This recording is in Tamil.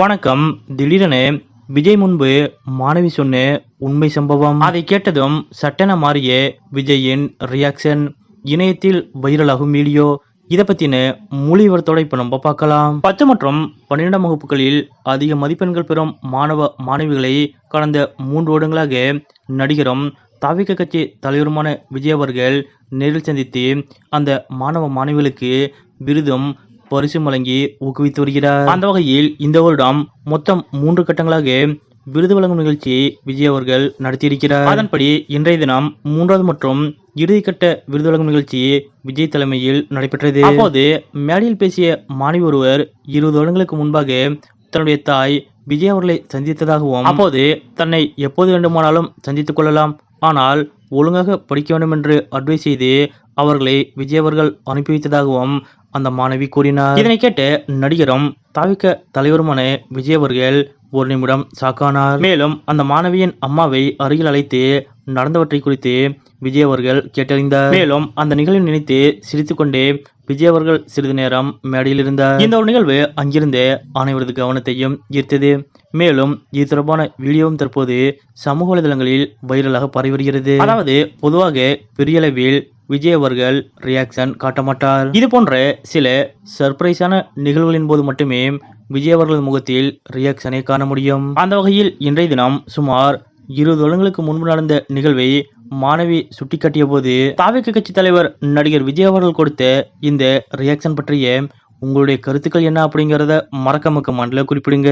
வணக்கம். திடீரென விஜய் முன்பு மாணவி சொன்ன உண்மை சம்பவம். அதை கேட்டதும் சட்டென மாறிய விஜயின் ரியாக்ஷன் இணையத்தில் வைரலாகும் வீடியோ இதை பத்தின மொழிவரத்தோட இப்ப நம்ம பார்க்கலாம். பத்து மற்றும் பன்னிரெண்டாம் வகுப்புகளில் அதிக மதிப்பெண்கள் பெறும் மாணவ மாணவிகளை கடந்த மூன்று வருடங்களாக நடிகரும் தாவிக கட்சி தலைவருமான விஜய் அவர்கள் நேரில் சந்தித்து அந்த மாணவ மாணவிகளுக்கு விருதும் பரிசு வழங்கி ஊக்குவித்து வருகிறார். அந்த வகையில் இந்த வருடம் மொத்தம் மூன்று கட்டங்களாக விருது வழங்கும் நிகழ்ச்சியை விஜய் அவர்கள் நடத்தியிருக்கிறார். அதன்படி இன்றைய தினம் மூன்றாவது மற்றும் இறுதிக்கட்ட விருது வழங்கும் நிகழ்ச்சி விஜய் தலைமையில் நடைபெற்றது. அப்போது மேடையில் பேசிய மாணவி ஒருவர் இருபது வருடங்களுக்கு முன்பாக தன்னுடைய தாய் விஜய் அவர்களை சந்தித்ததாகவும் அப்போது தன்னை எப்போது வேண்டுமானாலும் சந்தித்துக் கொள்ளலாம். ஆனால் ஒழுங்காக படிக்க வேண்டும் என்று அட்வைஸ் செய்து அவர்களை விஜய் அவர்கள் அனுப்பி வைத்ததாகவும் அந்த மாணவி கூறினார். இதனை கேட்டு நடிகரும் தாவிக்க தலைவருமான விஜய் அவர்கள் ஒரு நிமிடம் சாக்கானார். மேலும் அந்த மாணவியின் அம்மாவை அருகில் அழைத்து நடந்தவற்றை குறித்து விஜய் அவர்கள் கேட்டறிந்தார். மேலும் அந்த நிகழ்வை நினைத்து சிரித்துக்கொண்டே விஜய் அவர்கள் சிறிது நேரம் மேடையில் இருந்தார். இந்த ஒரு நிகழ்வு அங்கிருந்தே அனைவரது கவனத்தையும் ஈர்த்தது. மேலும் இது தொடர்பான வீடியோவும் தற்போது சமூக வலைதளங்களில் வைரலாக பரவி வருகிறது. அதாவது பொதுவாக பெரிய அளவில் விஜய் அவர்கள் ரியாக்ஷன் காட்ட மாட்டார் இது போன்ற சில சர்ப்ரைஸான நிகழ்வுகளின் போது மட்டுமே விஜய் அவர்கள் முகத்தில் ரியாக்ஷனை காண முடியும். அந்த வகையில் இன்றைய தினம் சுமார் இருபது வருடங்களுக்கு முன்பு நடந்த நிகழ்வை மாணவி சுட்டிக்காட்டிய போது தாவிக கட்சி தலைவர் நடிகர் விஜய் அவர்கள் கொடுத்த இந்த ரியாக்ஷன் பற்றிய உங்களுடைய கருத்துக்கள் என்ன அப்படிங்கிறத மறக்க மக்க கமெண்ட்ல குறிப்பிடுங்க.